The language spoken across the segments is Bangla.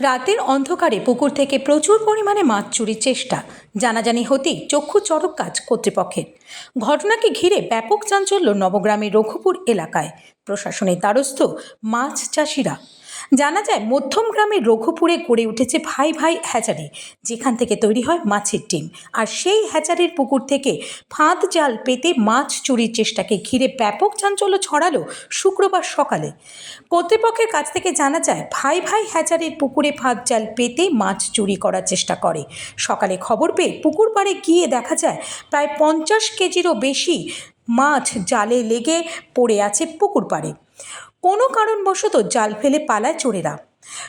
রাতের অন্ধকারে পুকুর থেকে প্রচুর পরিমাণে মাছ চুরির চেষ্টা। জানাজানি হতেই চক্ষু চড়ক কাজ কর্তৃপক্ষের। ঘটনাকে ঘিরে ব্যাপক চাঞ্চল্য নবগ্রামের রঘুপুর এলাকায়। প্রশাসনের দ্বারস্থ মাছ চাষিরা জানা যায় মধ্যম গ্রামের রঘুপুরে গড়ে উঠেছে ভাই ভাই হ্যাচারি, যেখান থেকে তৈরি হয় মাছের ডিম। আর সেই হ্যাচারির পুকুর থেকে ফাঁদ জাল পেতে মাছ চুরির চেষ্টাকে ঘিরে ব্যাপক চাঞ্চল্য ছড়ালো শুক্রবার সকালে। কর্তৃপক্ষের কাছ থেকে জানা যায়, ভাই ভাই হ্যাচারির পুকুরে ফাঁদ জাল পেতে মাছ চুরি করার চেষ্টা করে। সকালে খবর পেয়ে পুকুর পাড়ে গিয়ে দেখা যায়, প্রায় পঞ্চাশ কেজিরও বেশি মাছ জালে লেগে পড়ে আছে পুকুর পাড়ে। কোনো কারণবশত জাল ফেলে পালায় চোরেরা।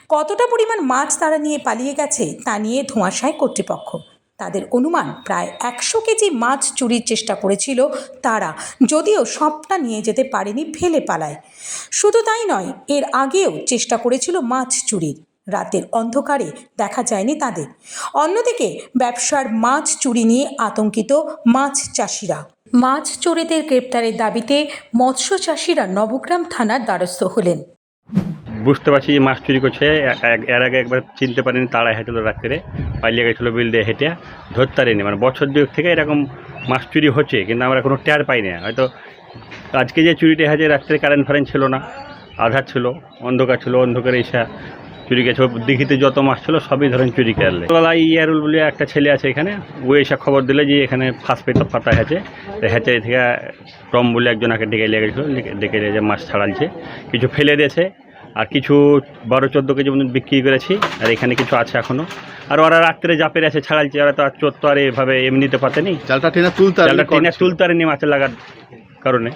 কতটা পরিমাণ মাছ তারা নিয়ে পালিয়ে গেছে তা নিয়ে ধোঁয়াশায় কর্তৃপক্ষ। তাদের অনুমান, প্রায় একশো কেজি মাছ চুরির চেষ্টা করেছিল তারা, যদিও সবটা নিয়ে যেতে পারেনি, ফেলে পালায়। শুধু তাই নয়, এর আগেও চেষ্টা করেছিল মাছ চুরির। রাতের অন্ধকারে দেখা যায়নি তাদের। অন্যদিকে ব্যবসার মাছ চুরি নিয়ে আতঙ্কিত মাছ চাষিরা। মাছ চোরেদের গ্রেপ্তারের দাবিতে মৎস্য চাষিরা নবগ্রাম থানার দ্বারস্থ হলেন। বুঝতে পারছি যে মাছ চুরি করছে। এর আগে একবার চিনতে পারিনি তাড়া হেঁটেলো রাত্রে। পালিয়ে গেছিল বিল দিয়ে হেঁটে। ধরতে পারিনি মানে বছর দুয়েক থেকে এরকম মাছ চুরি হচ্ছে, কিন্তু আমরা কোনো টের পাই না হয়তো আজকে যে চুরিটা হয়েছে, রাত্রে কারেন্ট ফারেন্ট ছিল না। আধার ছিল, অন্ধকার ছিল, অন্ধকারে এসে চুরি গেছে। দিঘিতে যত মাছ ছিল সবই ধরেন চুরি করলে। বেলায় ইয়ারুল বলে একটা ছেলে আছে এখানে। ও এসে খবর দিলে যে এখানে ফার্স্ট পেতে ফাটা হয়েছে। তো হ্যাচারি থেকে টম বলে একজনকে ডেকে নিয়ে গেছিল। ডেকে নিয়ে যে মাছ ছাড়ালছে। কিছু ফেলে দিয়েছে। আর কিছু বারো চোদ্দ কেজি মতন বিক্রি করেছি। আর এখানে কিছু আছে এখনও আর ওরা রাত্রে যা পেরে আছে ছাড়ালছে। ওরা তো আর চোদ্দ তো আর এভাবে এমনিতে পাতেনি। জালটা টেনে তুলতে টেনে তুলতে পারেনি মাছে লাগার কারণে।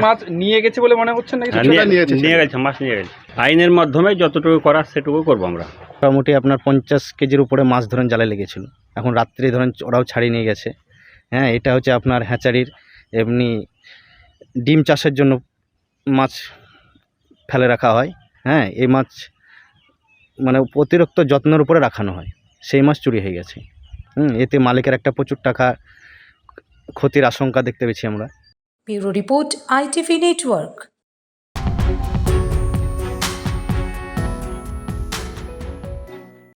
মাছ নিয়ে গেছে বলে মনে করছেন নাকি হ্যাঁ, কিছুটা নিয়ে- নিয়ে গেছে? নিয়ে গেছে মাছ নিয়ে গেছে। আইনের মাধ্যমে যতটুকু করার সেটুকু করব আমরা। মোটামুটি আপনার পঞ্চাশ কেজির উপরে মাছ ধরেন জালে লেগেছিল। এখন রাত্রে ধরেন ওরাও ছাড়িয়ে নিয়ে গেছে। হ্যাঁ এটা হচ্ছে আপনার হ্যাচারির এমনি ডিম চাষের জন্য মাছ ফেলে রাখা হয়। হ্যাঁ এই মাছ মানে অতিরিক্ত যত্নের উপরে রাখানো হয়। সেই মাছ চুরি হয়ে গেছে। হুম এতে মালিকের একটা প্রচুর টাকা ক্ষতির আশঙ্কা দেখতে পেয়েছি আমরা। Bureau report ITV network.